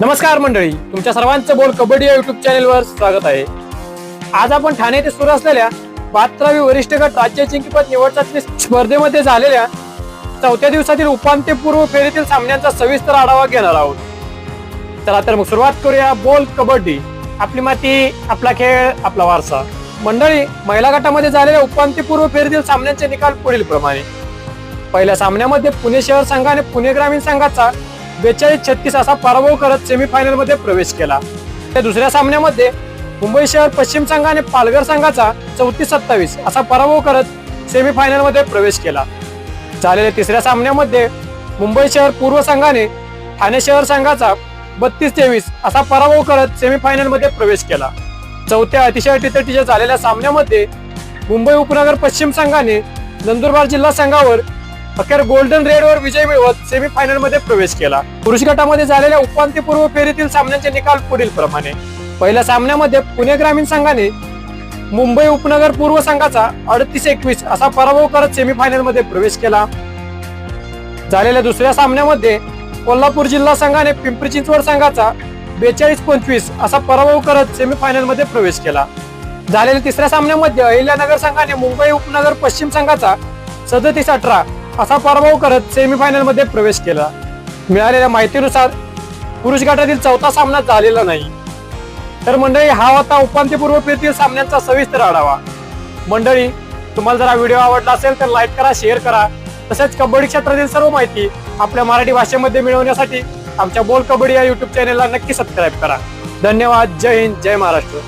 नमस्कार मंडळी तुमच्या सर्वांचं बोल कबड्डी या युट्यूब चॅनेलवर स्वागत आहे. आज आपण ठाणे येथे सुरू असलेल्या बहात्तरावी वरिष्ठ गट राज्य जिंकपद निवड चाचणी स्पर्धेमध्ये झालेल्या चौथ्या दिवसातील उपांत्यपूर्व फेरीतील सामन्यांचा सविस्तर आढावा घेणार आहोत. चला तर मग सुरुवात करूया बोल कबड्डी. आपली माती आपला खेळ आपला वारसा. मंडळी महिला गटामध्ये झालेल्या उपांत्यपूर्व फेरीतील सामन्यांचे निकाल पुढील प्रमाणे पहिल्या सामन्यामध्ये पुणे शहर संघाने पुणे ग्रामीण संघाचा बेचाळीस छत्तीस असा पराभव करत सेमीफायनलमध्ये प्रवेश केला. त्या दुसऱ्या सामन्यामध्ये मुंबई शहर पश्चिम संघाने पालघर संघाचा चौतीस सत्तावीस असा पराभव करत सेमीफायनलमध्ये प्रवेश केला. झालेल्या तिसऱ्या सामन्यामध्ये मुंबई शहर पूर्व संघाने ठाणे शहर संघाचा बत्तीस तेवीस असा पराभव करत सेमीफायनलमध्ये प्रवेश केला. चौथ्या अतिशय अटीतटीच्या झालेल्या सामन्यामध्ये मुंबई उपनगर पश्चिम संघाने नंदुरबार जिल्हा संघावर अखेर गोल्डन रेडवर विजय मिळवत सेमीफायनलमध्ये प्रवेश केला. पुरुष गटामध्ये झालेल्या उपांत्यपूर्व फेरीतील सामन्यांचे निकाल पुढील प्रमाणे. पहिल्या सामन्यामध्ये पुणे ग्रामीण संघाने मुंबई उपनगर पूर्व संघाचा अडतीस एकवीस असा पराभव करत सेमीफायनलमध्ये प्रवेश केला. झालेल्या दुसऱ्या सामन्यामध्ये कोल्हापूर जिल्हा संघाने पिंपरी चिंचवड संघाचा बेचाळीस पंचवीस असा पराभव करत सेमीफायनलमध्ये प्रवेश केला. झालेल्या तिसऱ्या सामन्यामध्ये अहिल्यानगर संघाने मुंबई उपनगर पश्चिम संघाचा सदतीस अठरा असा पराभव करत सेमीफायनलमध्ये प्रवेश केला. मिळालेल्या माहितीनुसार पुरुष गटातील चौथा सामना झालेला नाही. तर मंडळी हा होता उपांत्यपूर्व फेरीतील सामन्यांचा सविस्तर आढावा. मंडळी तुम्हाला जर हा व्हिडिओ आवडला असेल तर लाईक करा शेअर करा. तसेच कबड्डी क्षेत्रातील सर्व माहिती आपल्या मराठी भाषेमध्ये मिळवण्यासाठी आमच्या बोल कबड्डी या युट्यूब चॅनेलला नक्की सबस्क्राईब करा. धन्यवाद. जय हिंद. जय महाराष्ट्र.